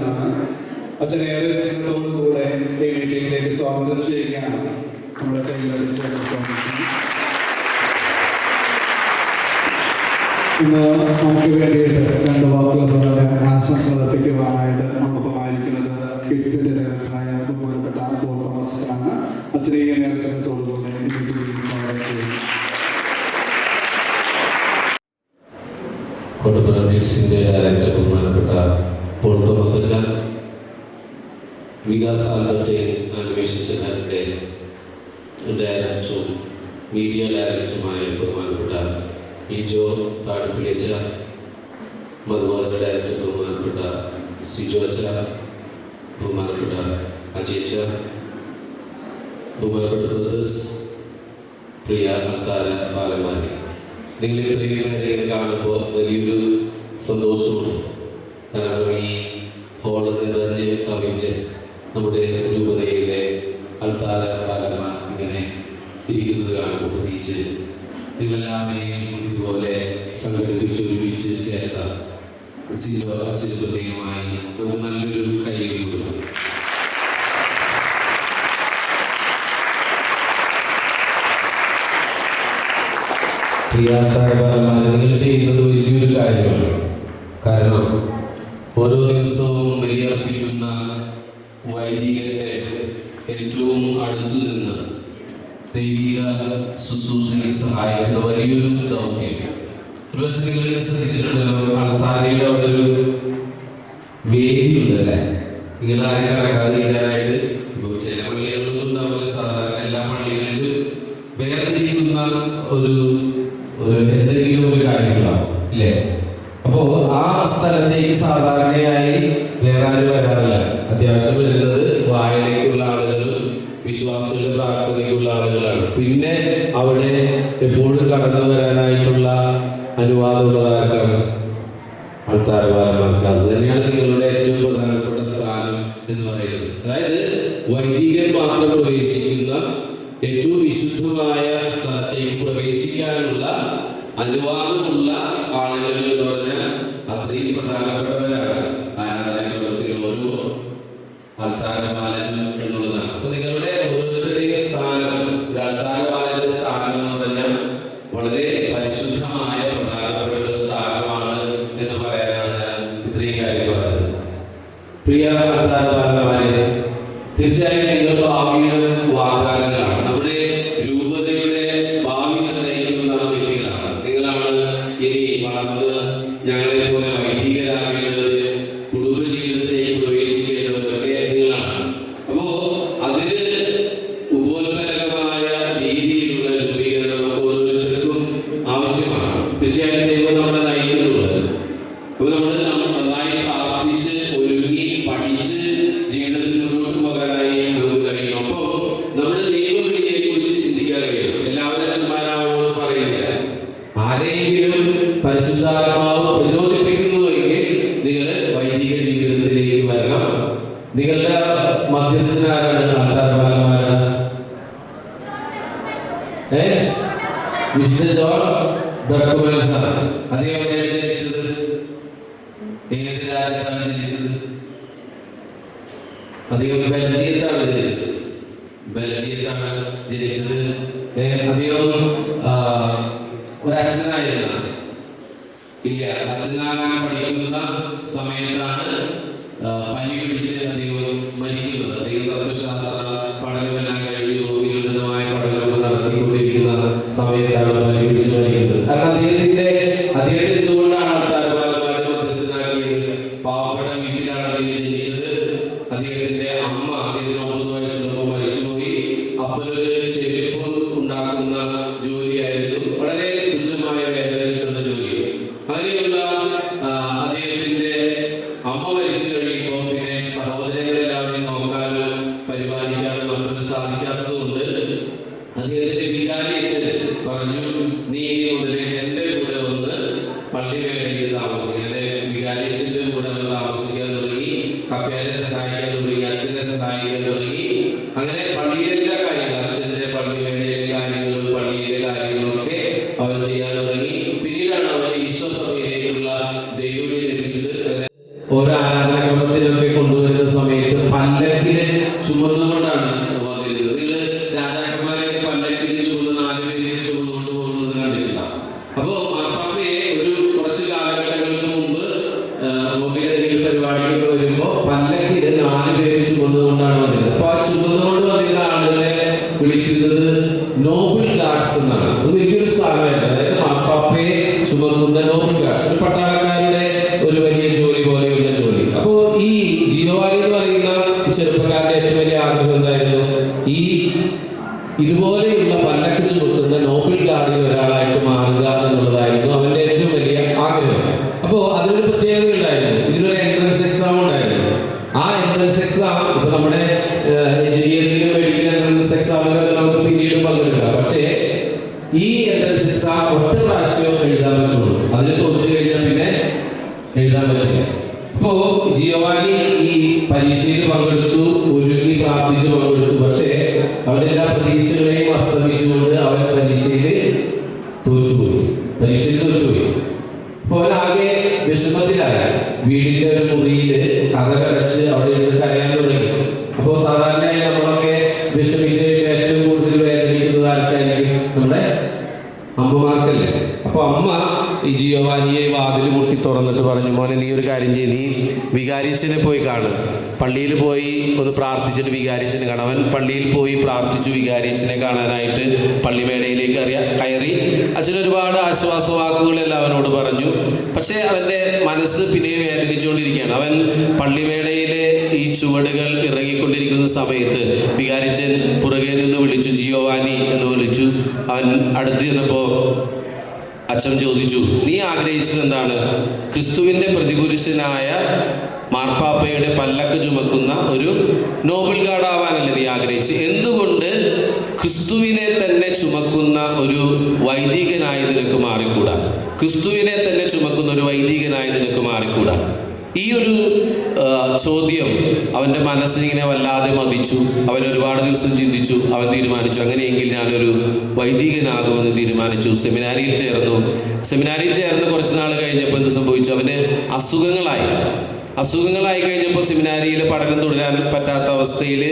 കളത്തിലച്ഛനാണ് അച്ഛനെ ഏറെ സ്നേഹത്തോടുകൂടെ ഈ മീറ്റിംഗിലേക്ക് സ്വാഗതം ചെയ്യുകയാണ്. നമ്മുടെ സ്വാഗതിക്കുന്നു ഇന്ന് നമുക്ക് വേണ്ടിയിട്ട് രണ്ട് വാക്കുകൾ ആശംസകൾ അർപ്പിക്കുവാനായിട്ട് നമുക്കൊപ്പമായിരിക്കുന്നത് കിഡ്സിന്റെ ഡയറക്ടറായ ബഹുമാനപ്പെട്ട തോമസ് ആണ് അച്ഛനെയും നേരത്തോടുകൂടെ സ്വാഗതം ചെയ്യുന്നു കൊടുപ്പുഴ ന്യൂസിന്റെ ഡയറക്ടർ ബഹുമാനപ്പെട്ട പോൾ തോമസ് അച്ഛൻ വികാസ് ആൽബർട്ട് ആനിമേഷൻ സെന്ററിന്റെ ഡയറക്ടറും മീഡിയ ഡയറക്ടറുമായ ബഹുമാനപ്പെട്ട ഈ ജോ താഴപ്പിളിയച്ച മധുബാല ഡയറക്ടർ ബഹുമാനപ്പെട്ട സിജോ അച്ച ബഹുമാനപ്പെട്ട അജയച്ച ബഹുമാനപ്പെട്ട ബ്രദേഴ്സ് പ്രിയ അൽത്താര ബാലന്മാരെ. നിങ്ങൾ ഇത്രയും പേരെ കാണുമ്പോൾ വലിയൊരു സന്തോഷമുണ്ട്. കാരണം ഈ ഹോൾ നിറഞ്ഞ് കവിഞ്ഞ് നമ്മുടെ രൂപതയിലെ അൽത്താര ബാലന്മാർ ഇങ്ങനെ ഇരിക്കുന്നത് കാണുമ്പോൾ പ്രത്യേകിച്ച് നിങ്ങളെല്ലാവരെയും ഇതുപോലെ സംഘടിപ്പിച്ച് ഒരുമിച്ച് ചേർത്ത സിജോ നമുക്ക് നല്ലൊരു കൈ കൊടുക്കും. നിങ്ങൾ ചെയ്യുന്നത് വലിയൊരു കാര്യമാണ്. കാരണം ഓരോ ദിവസവും ബലിയർപ്പിക്കുന്ന വൈദികന്റെ ഏറ്റവും അടുത്തു നിന്ന് ദൈവിക ശുശ്രൂഷയ്ക്ക് സഹായിക്കുന്ന വലിയൊരു ദൗത്യം. ഒരു പക്ഷെ നിങ്ങൾ ശ്രദ്ധിച്ചിട്ടുണ്ടല്ലോ അൾത്താരയുടെ അവിടെ ഒരു വേദിയുണ്ടല്ലേ നിങ്ങൾ ആരും കടക്കാതെ ഇരിക്കാനായിട്ട് ഇപ്പോൾ ചില പള്ളികളിലൊന്നും ഉണ്ടാവില്ല. സാധാരണ എല്ലാ പള്ളികളിലും വേർതിരിക്കുന്ന ഒരു ഒരു എന്തെങ്കിലും ഒരു കാര്യങ്ങളാണ് ഇല്ലേ? അപ്പോ ആ സ്ഥലത്തേക്ക് സാധാരണയായി വേറെ ആരും വരാറില്ല. അത്യാവശ്യം വരുന്നത് വായനയ്ക്കുള്ള ആളുകളും വിശ്വാസികളുടെ പ്രാർത്ഥനയ്ക്കുള്ള ആളുകളാണ്. പിന്നെ അവിടെ എപ്പോഴും കടന്നു വരാനായിട്ടുള്ള അനുവാദമുള്ളത് ആർക്കാണ് അത് തന്നെയാണ് നിങ്ങളുടെ ഏറ്റവും പ്രധാനപ്പെട്ട സ്ഥാനം എന്ന് പറയുന്നത്. അതായത് വൈദികൻ മാത്രം പ്രവേശിക്കുന്ന ഏറ്റവും വിശുദ്ധമായ സ്ഥലത്തേക്ക് പ്രവേശിക്കാനുള്ള അനുവാദമുള്ള ആളുകൾ അൾത്താരപാലനം എന്നുള്ളതാണ് പരിശുദ്ധാത്മാവ് പ്രചോദിപ്പിക്കുന്നുവെങ്കിൽ നിങ്ങൾ വൈദിക ജീവിതത്തിലേക്ക് വരണം. നിങ്ങളുടെ മധ്യസ്ഥനാരാണ് ആൾക്കാരന്മാരാണ് ഏ? വിശുദ്ധ പല്ലക്കിൽ ചുമന്നുകൊണ്ടാണ് ഈ എൻട്രൻസ് എക്സാം ഒറ്റ പ്രാവശ്യം എഴുതാൻ പറ്റുള്ളൂ. അതിൽ തോറ്റു കഴിഞ്ഞാൽ പിന്നെ എഴുതാൻ പറ്റില്ല. അപ്പോ ജിയോവാനി ഈ പരീക്ഷയിൽ പങ്കെടുത്തു ഒരുങ്ങി പ്രാർത്ഥിച്ചു പങ്കെടുത്തു. പക്ഷേ അവരുടെ എല്ലാ പ്രതീക്ഷകളെയും അസ്തമിച്ചുകൊണ്ട് അവൻ പരീക്ഷയിൽ തോറ്റുപോയി. പരീക്ഷയിൽ തോറ്റുപോയി. അപ്പോൾ അവനാകെ വിഷമത്തിലായി. വീടിന്റെ ഒരു മുറിയിൽ കഥകടച്ച് തുറന്നിട്ട് പറഞ്ഞു മോനെ നീ ഒരു കാര്യം ചെയ്ത് നീ വികാരിച്ചനെ പോയി കാണ്. പള്ളിയിൽ പോയി ഒന്ന് പ്രാർത്ഥിച്ചിട്ട് വികാരിച്ചനെ കാണാം. അവൻ പള്ളിയിൽ പോയി പ്രാർത്ഥിച്ചു വികാരിച്ചനെ കാണാനായിട്ട് പള്ളിമേടയിലേക്ക് അറിയാ കയറി. അച്ഛൻ ഒരുപാട് ആശ്വാസ വാക്കുകളെല്ലാം അവനോട് പറഞ്ഞു. പക്ഷേ അവന്റെ മനസ്സ് പിന്നെ വേദനിച്ചുകൊണ്ടിരിക്കുകയാണ്. അവൻ പള്ളിമേടയിലെ ഈ ചുവടുകൾ ഇറങ്ങിക്കൊണ്ടിരിക്കുന്ന സമയത്ത് വികാരിച്ചൻ പുറകെ നിന്ന് വിളിച്ചു ജിയോവാനി എന്ന് വിളിച്ചു. അവൻ അടുത്ത് ചെന്നപ്പോൾ അച്ഛൻ ചോദിച്ചു നീ ആഗ്രഹിച്ചത് എന്താണ്? ക്രിസ്തുവിന്റെ പ്രതിപുരുഷനായ മാർപ്പാപ്പയുടെ പല്ലക്ക് ചുമക്കുന്ന ഒരു നോബിൾ ഗാർഡ് ആവാനല്ലേ നീ ആഗ്രഹിച്ചു എന്തുകൊണ്ട് ക്രിസ്തുവിനെ തന്നെ ചുമക്കുന്ന ഒരു വൈദികനായി നിനക്ക് മാറിക്കൂടാ? ക്രിസ്തുവിനെ തന്നെ ചുമക്കുന്ന ഒരു വൈദികനായി നിനക്ക് മാറിക്കൂടാ? ഈ ഒരു ചോദ്യം അവന്റെ മനസ്സിനിങ്ങനെ വല്ലാതെ മതിച്ചു. അവൻ ഒരുപാട് ദിവസം ചിന്തിച്ചു. അവൻ തീരുമാനിച്ചു. അങ്ങനെയെങ്കിൽ ഞാനൊരു വൈദികനാകുമെന്ന് തീരുമാനിച്ചു. സെമിനാരിയിൽ ചേർന്നു. സെമിനാരിയിൽ ചേർന്ന് കുറച്ച് നാൾ കഴിഞ്ഞപ്പോൾ എന്ത് സംഭവിച്ചു? അവന് അസുഖങ്ങളായി. അസുഖങ്ങളായി കഴിഞ്ഞപ്പോൾ സെമിനാരിയിൽ പഠനം തുടരാൻ പറ്റാത്ത അവസ്ഥയിൽ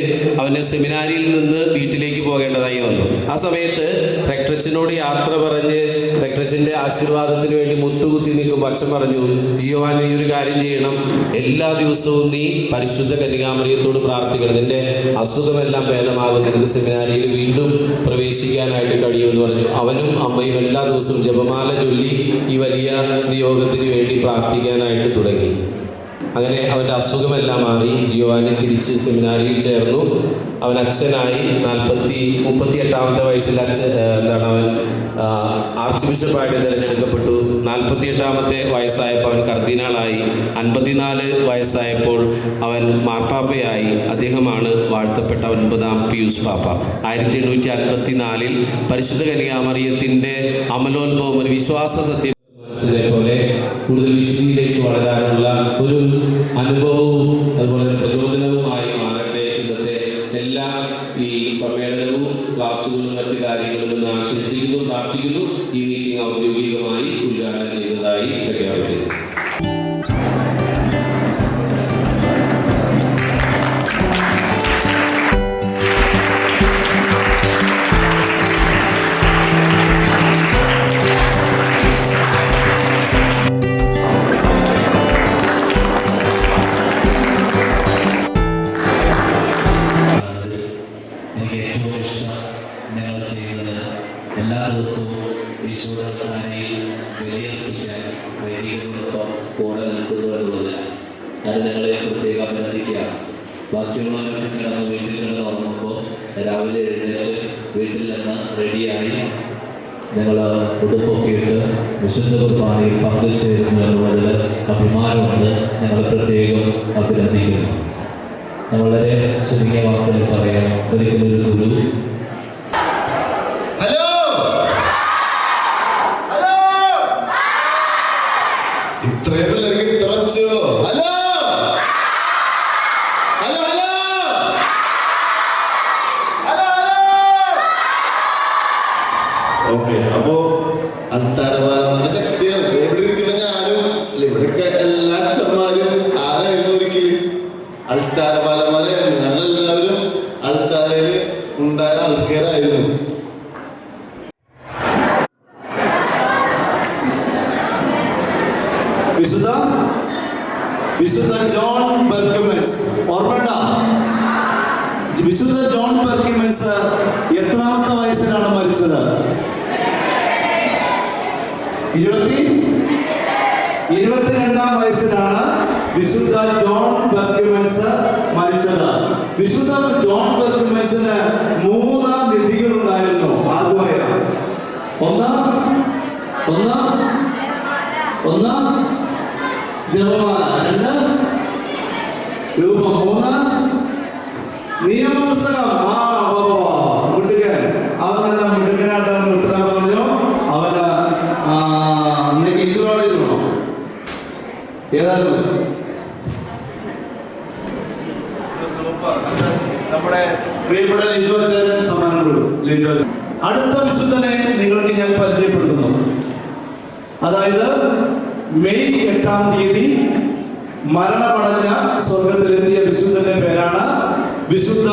അവന് സെമിനാരിയിൽ നിന്ന് വീട്ടിലേക്ക് പോകേണ്ടതായി വന്നു. ആ സമയത്ത് രക്തച്ചനോട് യാത്ര പറഞ്ഞ് രക്തച്ചന്റെ ആശീർവാദത്തിന് വേണ്ടി മുത്തുകുത്തി നിൽക്കും അച്ഛൻ പറഞ്ഞു ജിയോവാൻ നീ ഒരു കാര്യം ചെയ്യണം. എല്ലാ ദിവസവും നീ പരിശുദ്ധ കന്യകാമറിയത്തോട് പ്രാർത്ഥിക്കണം. നിന്റെ അസുഖമെല്ലാം ഭേദമാകും നിനക്ക് സെമിനാരിയിൽ വീണ്ടും പ്രവേശിക്കാനായിട്ട് കഴിയുമെന്ന് പറഞ്ഞു. അവനും അമ്മയും എല്ലാ ദിവസവും ജപമാല ചൊല്ലി ഈ വലിയ നിയോഗത്തിന് വേണ്ടി പ്രാർത്ഥിക്കാനായിട്ട് തുടങ്ങി. അങ്ങനെ അവന്റെ അസുഖമെല്ലാം മാറി. ജിയോവാനി തിരിച്ച് സെമിനാരിയിൽ ചേർന്നു. അവൻ അച്ഛനായി നാൽപ്പത്തി മുപ്പത്തി എട്ടാമത്തെ വയസ്സിൽ അച്ഛൻ എന്താണ് അവൻ ആർച്ച് ബിഷപ്പായിട്ട് തിരഞ്ഞെടുക്കപ്പെട്ടു. നാൽപ്പത്തി എട്ടാമത്തെ വയസ്സായപ്പോൾ അവൻ കർദിനാളായി. അൻപത്തിനാല് വയസ്സായപ്പോൾ അവൻ മാർപ്പാപ്പയായി. അദ്ദേഹമാണ് വാഴ്ത്തപ്പെട്ട ഒൻപതാം പിയൂസ് പാപ്പ. ആയിരത്തി എണ്ണൂറ്റി അൻപത്തി നാലിൽ പരിശുദ്ധ കനികാമറിയത്തിന്റെ അമലോത്ഭവം ഒരു വിശ്വാസ സത്യം. പോലെ കൂടുതൽ വിശുദ്ധിയിലേക്ക് വളരാനുള്ള ഒരു അനുഭവവും അത് നിങ്ങളെ പ്രത്യേകം അഭിനന്ദിക്കുകയാണ് ബാക്കിയുള്ളവരൊക്കെ കിടന്ന് വീട്ടിൽ കിടന്ന് ഉറങ്ങുമ്പോൾ രാവിലെ എഴുന്നേറ്റ് വീട്ടിൽ നിന്ന് റെഡിയായി നിങ്ങൾ ഉടുപ്പൊക്കെ ഇട്ട് വിശുദ്ധ കുർബാനയിൽ പങ്കുചേരുന്നു എന്നുള്ളതിൽ അഭിമാനമുണ്ട്. ഞങ്ങൾ പ്രത്യേകം അഭിനന്ദിക്കുന്നു. ഞാൻ വളരെ ചുരുങ്ങിയ വാക്കുകളിൽ പറയാം. ഒരിക്കലും ഒരു ഗുരു ഉണ്ടായ ആൾക്കാരായിരുന്നു. വിശുദ്ധ വിശുദ്ധ ജോൺ ബെർക്കുമെൻസ് ഓർമ്മണ്ട വിശുദ്ധ ജോൺ ബെർക്കുമെൻസ് എത്രാമത്തെ വയസ്സിലാണ് മരിച്ചത്? ഇരുപത്തി? ഇരുപത്തിരണ്ടാം വയസ്സിലാണ് വിശുദ്ധ ജോൺ ബെർക്കുമെൻസ് മരിച്ചത്. വിശുദ്ധ ജോൺ ബർക്കുമെസിന് മൂന്ന് നിധികൾ ഉണ്ടായിരുന്നു ആദ്യമായ ഒന്ന് ഒന്ന് ഒന്ന് ജപമാല. രണ്ട് രൂപം. മൂന്ന് നിയമപുസ്തകം. ആ. മിടുക്കൻ. അവനെന്താ മിടുക്കനായിട്ട് അവൻ ഉത്തരം പറഞ്ഞു? അവന് ഇതിനോട് ഏതായിരുന്നു നമ്മുടെ പ്രിയപ്പെട്ട ലിജു അച്ഛൻ സമ്മാനം കൊടുക്കും ലിജോ അച്ഛൻ. അടുത്ത വിശുദ്ധനെ നിങ്ങൾക്ക് ഞാൻ പരിചയപ്പെടുത്തുന്നു അതായത് മെയ് എട്ടാം തീയതി മരണമടഞ്ഞ സ്വർഗത്തിലെത്തിയ വിശുദ്ധന്റെ പേരാണ് വിശുദ്ധ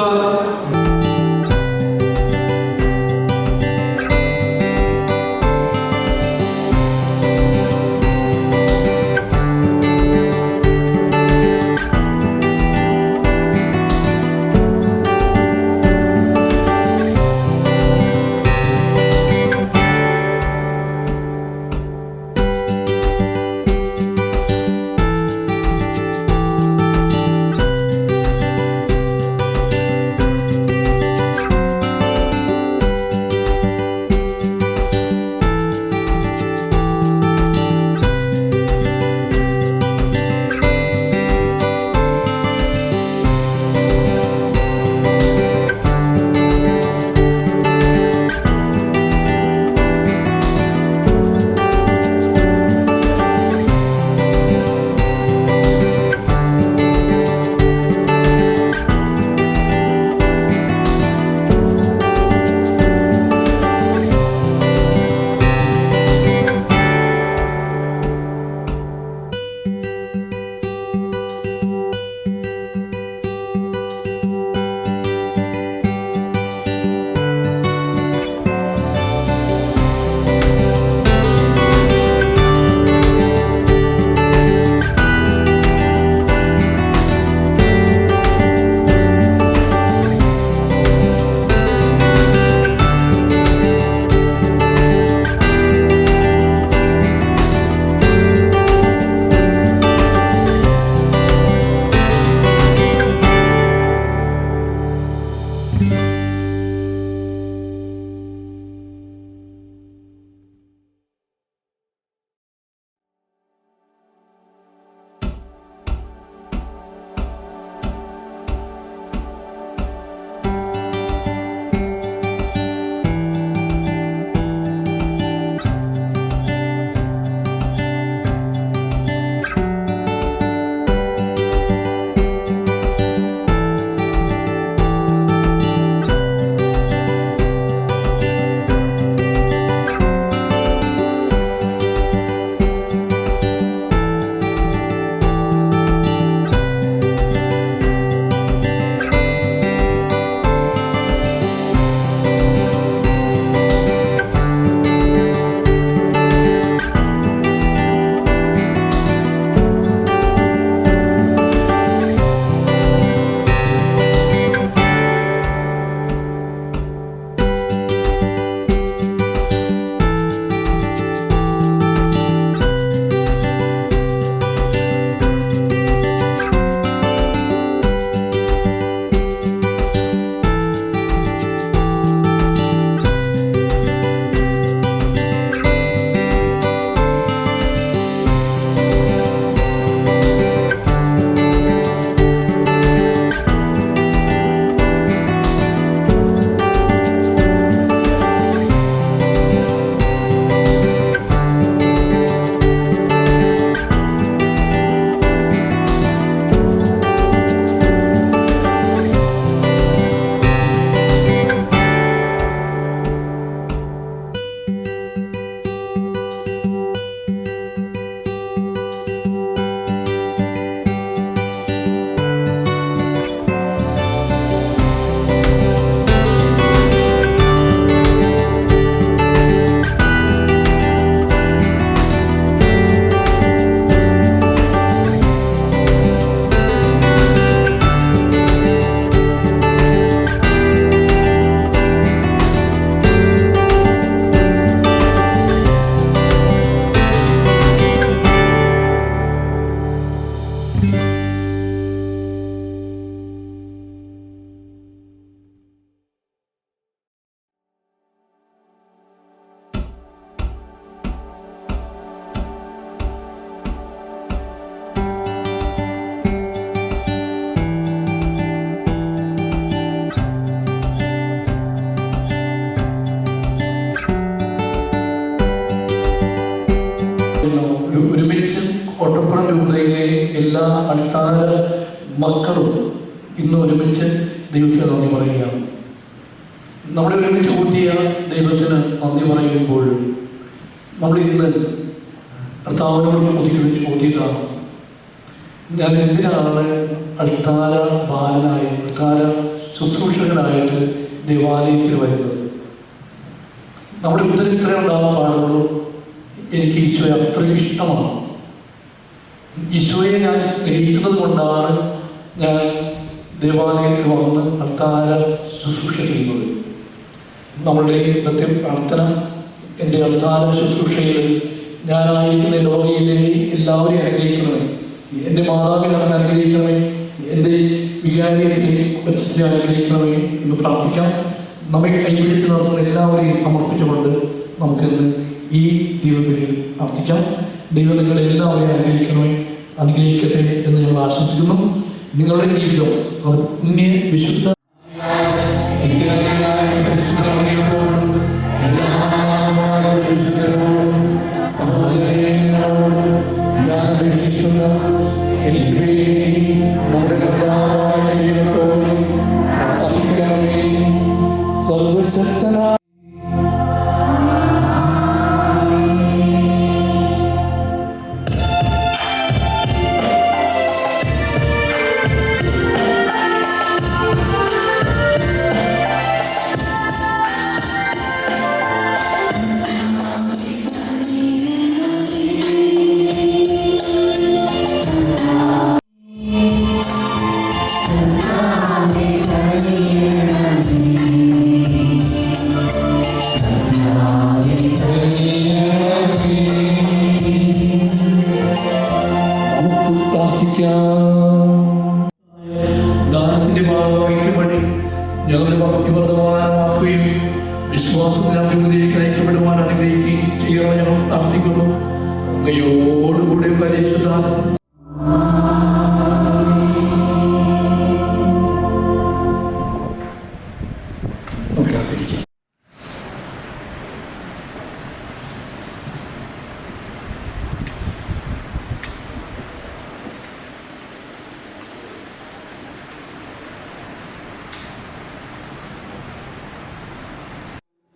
ഒരുമിച്ച് കൊട്ടപ്പുറം രൂപതയിലെ എല്ലാ അടിസ്ഥാന മക്കളും ഇന്ന് ഒരുമിച്ച് ദൈവത്തിന് നന്ദി പറയുകയാണ്. നമ്മളെ ഒരുമിച്ച് കൂട്ടിയ ദൈവത്തിന് നന്ദി പറയുമ്പോൾ നമ്മൾ ഇന്ന് കർത്താവിനോട് ഒതുക്കി കൂട്ടിയിട്ടാണ് ഞാൻ എന്തിനാണ് അടിസ്ഥാന ബാലനായി അടിസ്ഥാന ശുശ്രൂഷകനായിട്ട് ദേവാലയത്തിൽ വരുന്നത്? നമ്മുടെ ഉത്തരത്തിലേ ഇത്രയുണ്ടാകുന്ന പാടുള്ളൂ എനിക്ക് ഈശോയെ അത്രയും ഇഷ്ടമാണ്. ഈശോയെ ഞാൻ സ്നേഹിക്കുന്നത് കൊണ്ടാണ് ഞാൻ ദേവാലയത്തിൽ വന്ന് അത്താര ശുശ്രൂഷ ചെയ്യുന്നത്. നമ്മളുടെ ഇന്നത്തെ പ്രാർത്ഥന എന്റെ അത്താര ശുശ്രൂഷയിൽ ഞാനായിരിക്കുന്ന ലോകയിലെ എല്ലാവരെയും അനുഗ്രഹിക്കണമേ. എന്റെ മാതാപിതാക്കൾ ആഗ്രഹിക്കണമേ എന്റെ വികാരിയത്തിലെ കൊച്ചിനെ അനുഗ്രഹിക്കണമേ എന്ന് പ്രാർത്ഥിക്കാം. നമ്മെ കൈപിടിച്ച് നടത്തുന്ന എല്ലാവരെയും സമർപ്പിച്ചുകൊണ്ട് നമുക്കിന്ന് ഈ ദൈവത്തിൽ പ്രാർത്ഥിക്കാം. ദൈവം നിങ്ങളെ എല്ലാവരെയും അനുഗ്രഹിക്കണമേ അനുഗ്രഹിക്കട്ടെ എന്ന് ഞങ്ങൾ ആശംസിക്കുന്നു. നിങ്ങളുടെ ജീവിതം അവർ ഇങ്ങനെ വിശുദ്ധ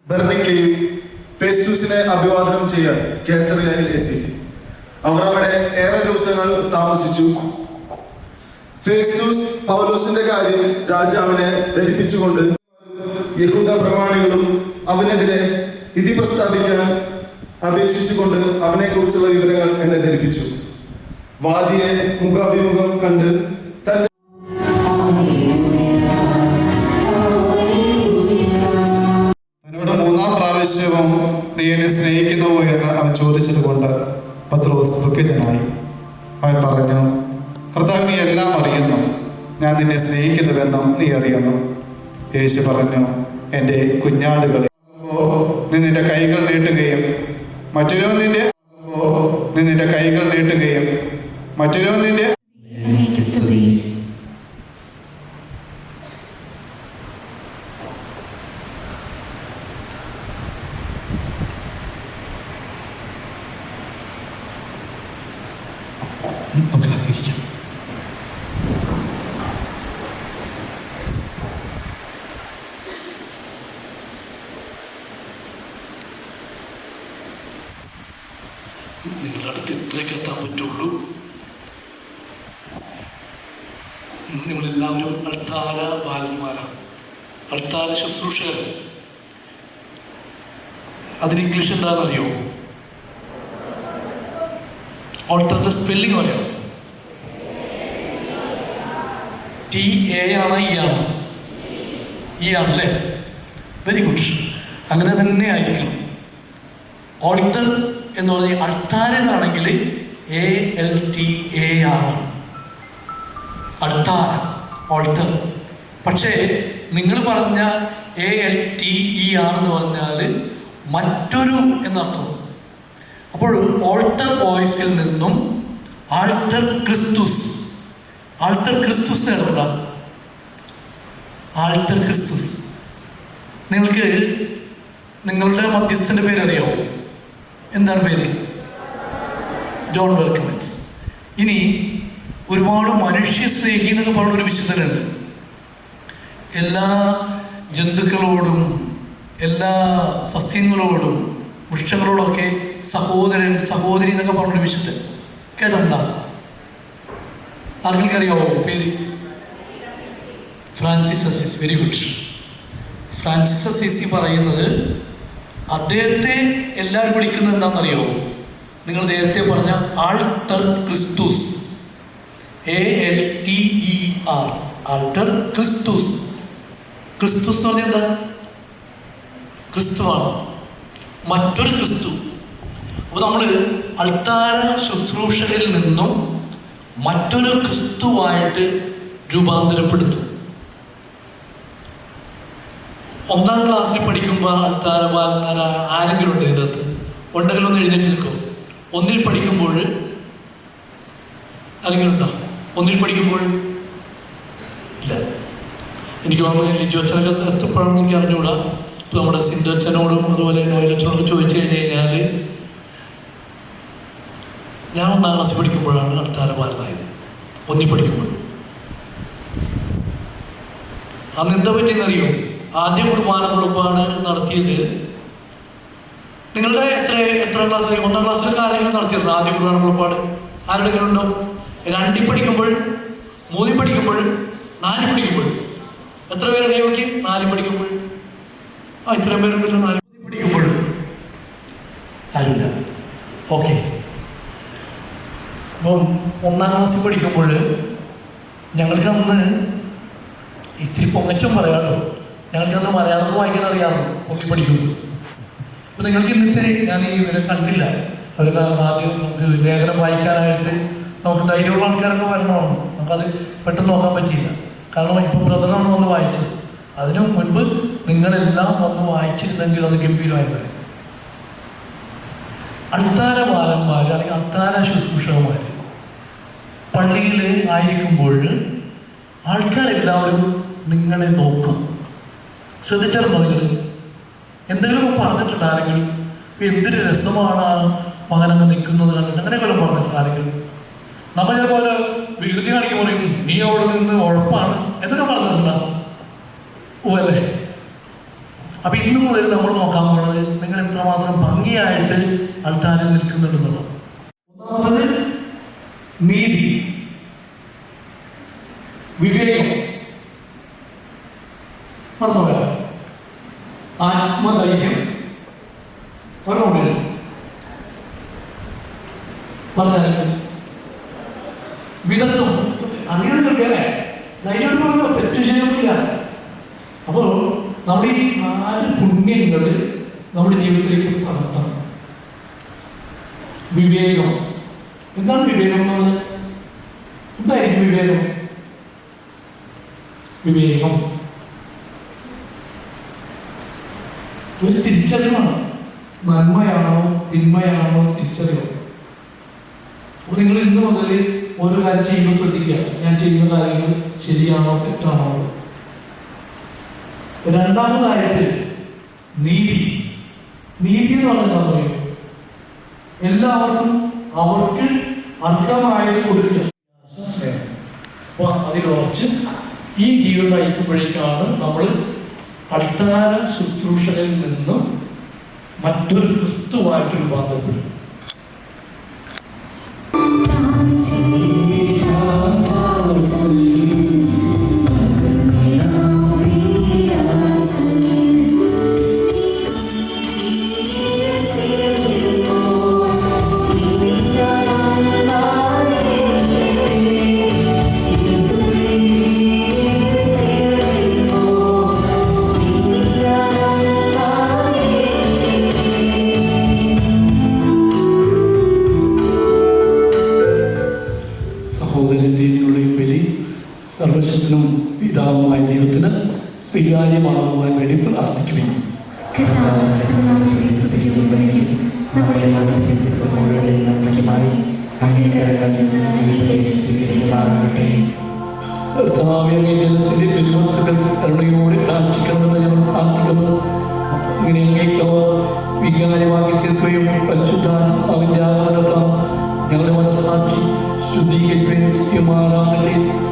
ബെർണിക്കയും ഫേസ്റ്റൂസിനെ അഭിവാദനം ചെയ്യാൻ കേസറിയയിൽ എത്തി. അവർ അവിടെ ഏറെ ദിവസങ്ങൾ താമസിച്ചു. ഫേസ്റ്റൂസ് പൗലോസിന്റെ കാര്യം രാജാവിനെ ധരിപ്പിച്ചുകൊണ്ട് യഹൂദ പ്രമാണികളും അവനെതിരെ വിധി പ്രസ്താവിക്കാൻ അപേക്ഷിച്ചുകൊണ്ട് അവനെ കുറിച്ചുള്ള വിവരങ്ങൾ എന്നെ ധരിപ്പിച്ചു. വാദിയെ മുഖാഭിമുഖം കണ്ട് നീ എന്നെ സ്നേഹിക്കുന്നുവോ എന്ന് അവൻ ചോദിച്ചതുകൊണ്ട് പത്രോസ് ദുഃഖിതനായി അവൻ പറഞ്ഞു കർത്താവ് നീ എല്ലാം അറിയുന്നു. ഞാൻ നിന്നെ സ്നേഹിക്കുന്നുവെന്നും നീ അറിയുന്നു. യേശു പറഞ്ഞു എന്റെ കുഞ്ഞാടുകളെ നീ നിന്റെ കൈകൾ നീട്ടുകയും മറ്റൊരു നിന്റെ നീ നിന്റെ കൈകൾ നീട്ടുകയും മറ്റൊരു നിന്റെ നമുക്ക് ആഗ്രഹിക്കാം നിങ്ങളുടെ അടുത്ത് ഇത്രയൊക്കെ എത്താൻ പറ്റുള്ളൂ നിങ്ങളെല്ലാവരും അൾത്താര ബാലന്മാരാണ് അൾത്താര ശുശ്രൂഷകർ അതിന് എന്താണെന്ന് അറിയോ? ഓൾട്ടറിന്റെ സ്പെല്ലിംഗ് അറിയോ ടി എ ആണ്. ഇ ആണ് ഇ ആണല്ലേ വെരി ഗുഡ് അങ്ങനെ തന്നെ ആയിരിക്കണം. ഓൾട്ടർ എന്ന് പറഞ്ഞാൽ അൾത്താരെന്നാണെങ്കിൽ എ എൽ ടി എ ആണ്. അൾത്താര ഓൾട്ടർ പക്ഷേ നിങ്ങൾ പറഞ്ഞ എ എൽ ടി ഇ ആണെന്ന് പറഞ്ഞാൽ മറ്റൊരു എന്നർത്ഥം. അപ്പോൾ ഓൾട്ടർ വോയിസിൽ നിന്നും ആൾട്ടർ ക്രിസ്തുസ് ആൾട്ടർ ക്രിസ്തുസ് ഏതാ ആൾട്ടർ ക്രിസ്തുസ് നിങ്ങൾക്ക് നിങ്ങളുടെ മധ്യസ്ഥന്റെ പേര് അറിയാമോ എന്താണ് പേര്? ജോൺ വെർക്കിമെൻസ് ഇനി ഒരുപാട് മനുഷ്യ സ്നേഹി എന്നൊക്കെ പറഞ്ഞൊരു വിശുദ്ധനുണ്ട് എല്ലാ ജന്തുക്കളോടും എല്ലാ സസ്യങ്ങളോടും വൃക്ഷങ്ങളോടൊക്കെ സഹോദരൻ സഹോദരി എന്നൊക്കെ പറഞ്ഞൊരു വിശുദ്ധൻ. കേട്ടിട്ടുണ്ടോ? ആർക്കറിയാവോ പേര്? Francis Assisi very good Francis Assisi പറയുന്നത് അദ്ദേഹത്തെ എല്ലാവരും വിളിക്കുന്നത് എന്താണെന്നറിയോ നിങ്ങൾ നേരത്തെ പറഞ്ഞ alter Christus. A L T E R alter Christus. Christus എന്ന് പറഞ്ഞാൽ എന്താ? ക്രിസ്തുവാണ്. മറ്റൊരു ക്രിസ്തു. അപ്പോൾ നമ്മൾ അൾത്താര ശുശ്രൂഷകരിൽ നിന്നും മറ്റൊരു ക്രിസ്തുവായിട്ട് രൂപാന്തരപ്പെടുത്തും ഒന്നാം ക്ലാസ്സിൽ പഠിക്കുമ്പോൾ അൾത്താര ബാലനാര ആരെങ്കിലും ഉണ്ട് ഇതിന്റെ അകത്ത്? ഉണ്ടെങ്കിലും ഒന്ന് എഴുന്നേറ്റ് നിൽക്കും. ഒന്നിൽ പഠിക്കുമ്പോൾ ആരെങ്കിലും ഉണ്ടോ? ഒന്നിൽ പഠിക്കുമ്പോൾ? ഇല്ല. എനിക്ക് തോന്നുന്നു ലിജോ അച്ഛനൊക്കെ എത്രപ്പോഴാണെന്ന് എനിക്ക് അറിഞ്ഞുകൂടാ. ഇപ്പോൾ നമ്മുടെ സിന്ധു അച്ഛനോടും അതുപോലെ നോയിലച്ചനോടും ചോദിച്ചു കഴിഞ്ഞ് കഴിഞ്ഞാൽ ഞാൻ ഒന്നാം ക്ലാസ് പഠിക്കുമ്പോഴാണ് അൾത്താര പാലനായത്. ഒന്നി പഠിക്കുമ്പോൾ. അന്ന് എന്താ പറ്റിയെന്നറിയോ? ആദ്യ കുർബാന കുളപ്പാണ് നടത്തിയത്. നിങ്ങളുടെ എത്ര എത്ര ക്ലാസ് ഒന്നാം ക്ലാസ്സിലൊക്കെ ആരെങ്കിലും നടത്തിയിരുന്നു ആദ്യ കുർബാന കുളപ്പാട്? ആരുടെങ്കിലും ഉണ്ടോ രണ്ടിൽ പഠിക്കുമ്പോൾ മൂന്നിൽ പഠിക്കുമ്പോൾ നാലിൽ പഠിക്കുമ്പോൾ. എത്ര പേരുടെ കൈവയ്ക്ക് നാലിൽ പഠിക്കുമ്പോൾ. ആ ഇത്രയും പേരുണ്ടല്ലോ നാലിൽ പിടിക്കുമ്പോൾ ആരുമില്ല. ഓക്കെ. അപ്പം ഒന്നാം ക്ലാസ്സിൽ പഠിക്കുമ്പോൾ ഞങ്ങൾക്ക് അന്ന് ഇത്തിരി പൊങ്ങച്ചം പറയാമല്ലോ ഞങ്ങൾക്ക് അന്ന് മലയാളത്തിൽ വായിക്കാൻ അറിയാമോ? പൊങ്ങി പഠിക്കുമ്പോൾ. അപ്പം നിങ്ങൾക്ക് ഇന്നത്തെ ഞാൻ ഈ ഇവരെ കണ്ടില്ല. അവരൊക്കെ ആദ്യം നമുക്ക് ലേഖനം വായിക്കാനായിട്ട് നമുക്ക് ധൈര്യമുള്ള ആൾക്കാരൊക്കെ വരണമാണ് നമുക്കത് പെട്ടെന്ന് നോക്കാൻ പറ്റിയില്ല. കാരണം ഇപ്പം ബ്രദറാണ് വന്ന് വായിച്ചത്. അതിനു മുൻപ് നിങ്ങളെല്ലാം വന്ന് വായിച്ചിരുന്നെങ്കിൽ അത് ഗംഭീരമായി വരും അൾത്താര ബാലന്മാർ അല്ലെങ്കിൽ അൾത്താര ശുശ്രൂഷകന്മാർ പള്ളിയിൽ ആയിരിക്കുമ്പോൾ ആൾക്കാരെല്ലാവരും നിങ്ങളെ നോക്കും. ശ്രദ്ധിച്ചിട്ടുണ്ടോ നിങ്ങൾ എന്തെങ്കിലുമൊക്കെ പറഞ്ഞിട്ടുണ്ട് ആരെങ്കിലും? ഇപ്പൊ എന്തൊരു രസമാണ് മകനങ്ങ് നിൽക്കുന്നത് കണ്ടിട്ട്. അങ്ങനെയൊക്കെ പറഞ്ഞിട്ടുണ്ട് ആരെങ്കിലും? നമ്മൾ ചിലപ്പോൾ വികൃതി കാണിക്കുമ്പോൾ പറയും നീ അവിടെ നിന്ന് ഉഴപ്പാണ് എന്നൊക്കെ പറഞ്ഞിട്ടുണ്ടോ ഓ അല്ലേ അപ്പൊ ഇന്നു മുതൽ നമ്മൾ പോകുന്നത് നിങ്ങൾ എത്രമാത്രം ഭംഗിയായിട്ട് ആൾക്കാരിൽ നിൽക്കുന്നുണ്ടെന്നുള്ളത് ഒന്നാമത് നീതി വിവേകം മറന്നുപോയ ആത്മധൈര്യം പറഞ്ഞോണ്ട് പറഞ്ഞാൽ വിദഗ്ധം അങ്ങനെ നിൽക്കല്ലേ ധൈര്യം പറഞ്ഞു തെറ്റ് ചെയ്യാനില്ല അപ്പോൾ നമ്മുടെ ഈ നാല് പുണ്യങ്ങൾ നമ്മുടെ ജീവിതത്തിലേക്ക് പകർത്തണം വിവേകം എന്താണ് വിവേകം എന്നുള്ളത് എന്തായിരിക്കും വിവേകം വിവേകം ഒരു തിരിച്ചറിവാണ്. നന്മയാണോ തിന്മയാണോ തിരിച്ചറിവ്? അപ്പോൾ നിങ്ങൾ ഇന്ന് മുതൽ ഓരോ കാര്യം ചെയ്യുമ്പോൾ ശ്രദ്ധിക്കുക. ഞാൻ ചെയ്യുന്ന കാര്യങ്ങൾ ശരിയാണോ തെറ്റാണോ. രണ്ടാമതായിട്ട് നീതി. നീതി എന്ന് പറഞ്ഞാൽ പറയും എല്ലാവർക്കും അവർക്ക് അർഹമായത് കൊടുക്കുക. അപ്പോൾ അതിൽ ഈ ജീവിതം നയിക്കുമ്പോഴേക്കാണ് നമ്മൾ അൾത്താര ശുശ്രൂഷകളിൽ നിന്നും മറ്റൊരു ക്രിസ്തുവായിട്ട് രൂപാന്തരപ്പെടും.